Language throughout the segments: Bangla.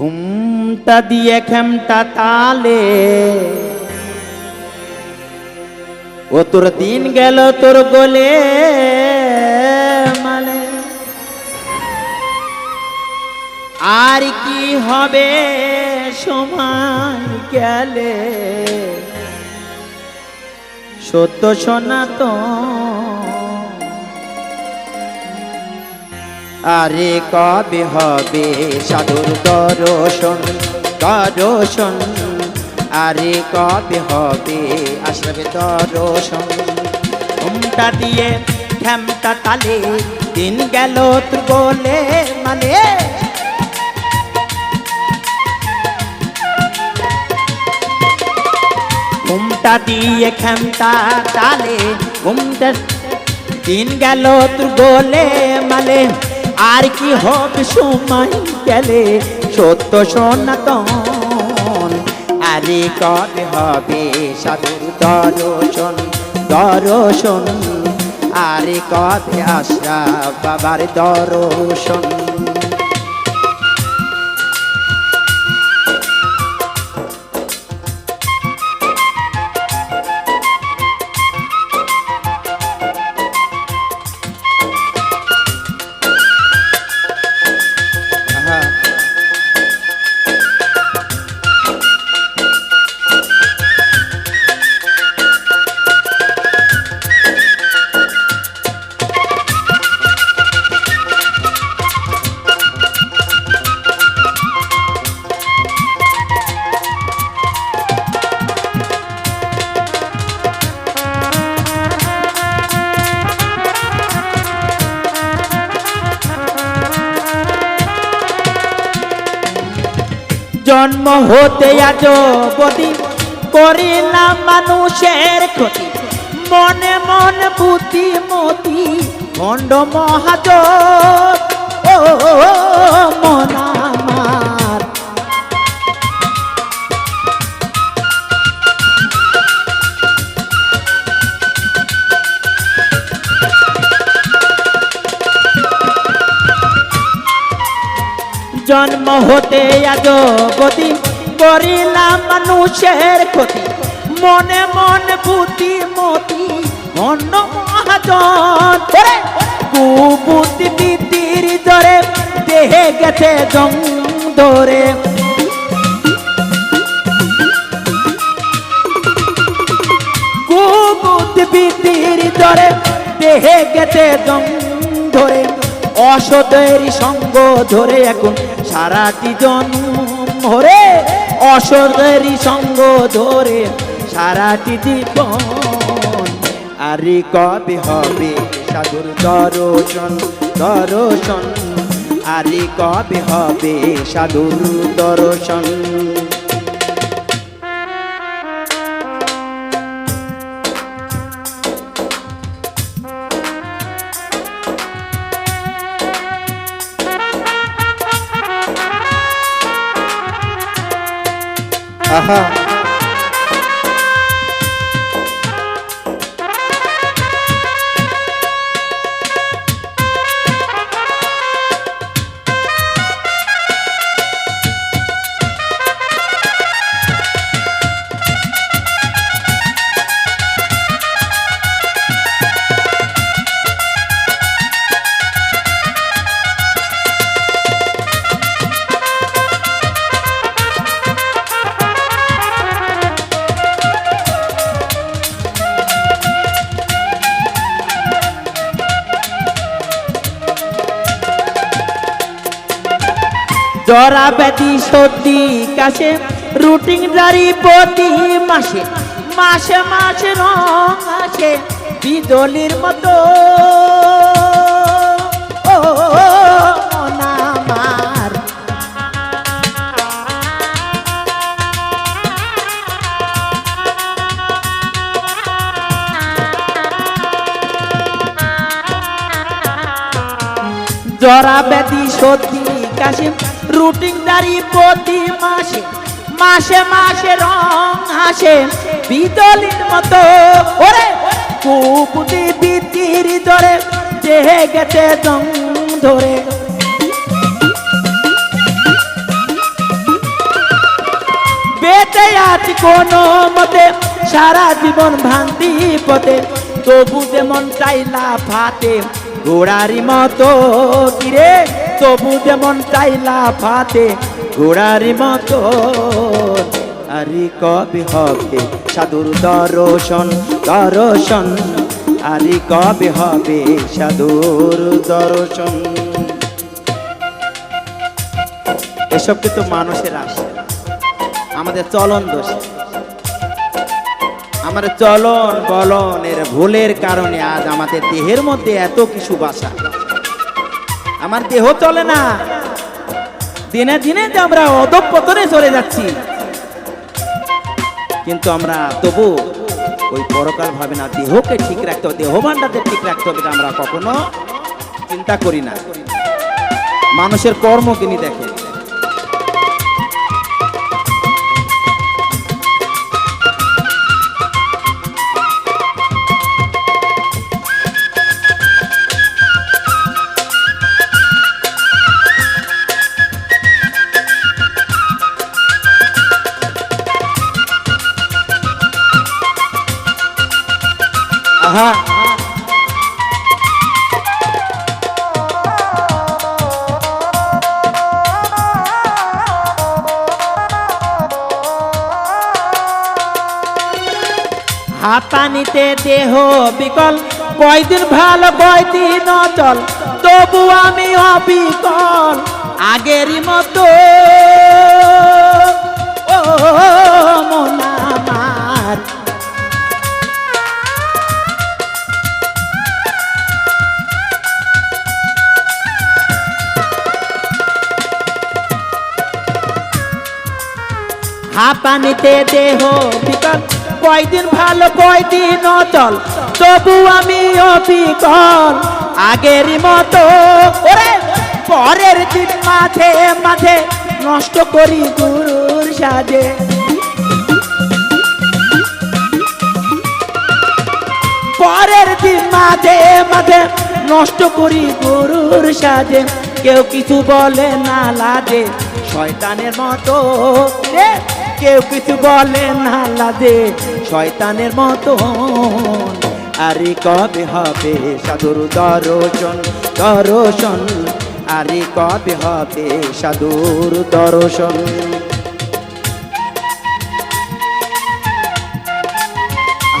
ঘুমটা দিয়ে খেমটা তালে। ও তোর দিন গেল তোর গোলে মালে আর কি হবে সময় গেলে? সত্য সনাতন আরে কবে হবে সাধুর দর্শন? দর্শন। আরে কবে হবে আসবে দর্শন? ঘুমটা দিয়ে খ্যামটা তালে, দিন গেল তোর বলে মানে। ঘুমটা দিয়ে খ্যামটা তালে, ঘুমটা দিন গেল তোর গোলে মালে আর কি হবে সময় গেলে? সত্য সনাতন। আরে কবে হবে সাধুর দর্শন? দর্শন। আরে কবে আসরা বাবার দর্শন? জন্ম হতে আজ গতি করিলাম মানুষের ক্ষতি। মনে মন বুদ্ধি মতি, খণ্ড মহাজ ও মন জন্ম হতে আজ গতি করিলাম মানুষের ক্ষতি। মনে মন বুদ্ধি মতি অন্য মহাজন! কুবুদ্ধি বৃদ্ধির জরে দেহে গেছে জং ধরে। কুবুদ্ধি বৃদ্ধির জরে দেহে গেছে জং ধরে। অসদের সঙ্গ ধরে এখন সারাটি জন্ম ধরে অসদের সঙ্গ ধরে সারাটি জীবন। আরে কবে হবে সাধুর দর্শন দর্শন? আরে কবে হবে সাধুর দর্শন? আহা জরা ব্যাধি সর্দি কাছে রুটিন জারি প্রতি মাসে মাসে মাসে রং আছে বিদলির মতো। জরা ব্যাধি সর্দি কাশি রুটিন দাঁড়ি প্রতি মাসে মাসে মাসে রং আসে। বিদলির মতো ওরে কুপুটি বিতির ধরে চেহে গেছে জং ধরে। কোনো মতে, সারা জীবন ভান্তি পথে। তবু যেমন চাইলা ফাতে ঘোড়ারি মতো কিরে তবু যেমন চাইলা ফাতে ঘোড়ারি মতো। আরে কবে হবে সাধুর দর্শন দর্শন? আরে কবে হবে সাধুর দর্শন? এসব কিন্তু মানুষের আশা। আমাদের চলন দোষ। আমাদের চলন বলনের ভুলের কারণে আজ আমাদের দেহের মধ্যে এত কিছু বাসা। আমার দেহ চলে না। দিনে দিনে যে আমরা অধপতনে চলে যাচ্ছি। কিন্তু আমরা তবু ওই পরকাল ভাবে না, দেহকে ঠিক রাখতে হবে দেহ ভান্ডারদের ঠিক রাখতে হবে আমরা কখনো চিন্তা করি না। মানুষের কর্ম কিনি দেখে। আহা। হাতানিতে দেহ বিকল, কয়দিন ভালো, কয়দিন অচল, তবু আমি অবিকল, আগেরই মতো। ও, মন হাঁপানিতে দেহ বিকল। কয়দিন ভালো, কয়দিন অচল, তবু আমি অবিকল। আগেরই মতো, ওরে, পরের দিন মাঝে মাঝে নষ্ট করি গুরুর সাজে। পরের দিন মাঝে মাঝে নষ্ট করি গরুর সাজে। কেউ কিছু বলে না লাজে, শয়তানের মতো কেউ কিছু বলে না লাদে শয়তানের মতো আরে কবে হবে সাধুর দর্শন দর্শন? আরে কবে হবে সাধুর দর্শন?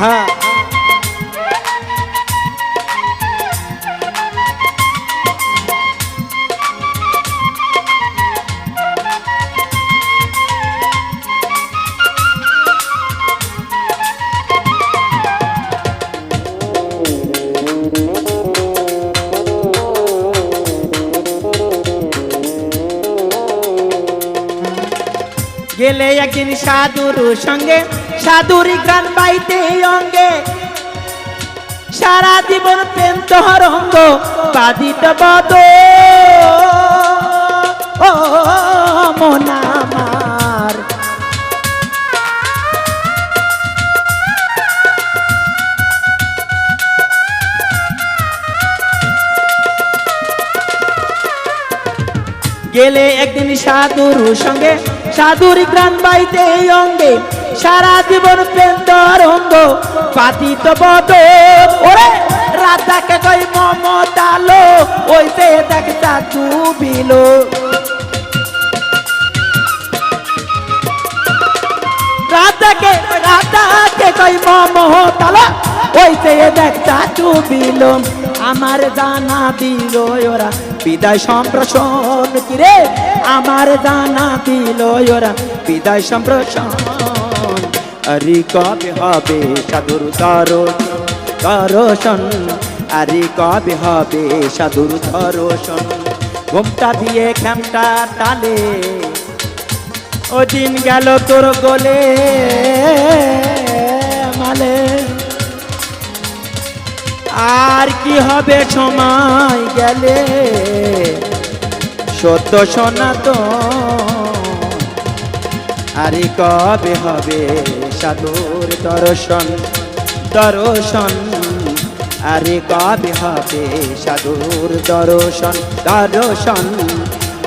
হ্যাঁ। সাধুর সঙ্গে, সাধুরি গান বাইতে অঙ্গে। সারা জীবন প্রেম তোহর অঙ্গ বাদিত বদ। ও গেলে একদিন সাধুর সঙ্গে সাধুর গ্রাম বাইতে অঙ্গে সারা জীবন প্রেম তোর অঙ্গ পাতিত বদ ওরে, রাধাকে কই মমতালো, ওই সে দেখ চাচু বিলো। রাধাকে রাধাকে কই মমতালো, ওই সে দেখ চাচু বিলো। আমার জানা দিল ওরা বিদায় সম্প্রসন কিরে? আমার জানা দিল ওরা বিদায় সম্প্রসন আরে কবে হবে সাধুর দর্শন দর্শন। আরে কবে হবে সাধুর দর্শন? ঘুমটা দিয়ে খেমটা টালে ও দিন গেল তোর গোলে। আর কি হবে সময় গেলে? সত্য সনাতন। আরে কবে হবে সাধুর দর্শন? দর্শন। আরে কবে হবে সাধুর দর্শন? দর্শন।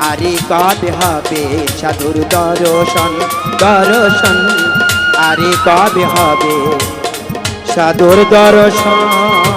আরে কবে হবে সাধুর দর্শন? দর্শন। আরে কবে হবে সাধুর দর্শন?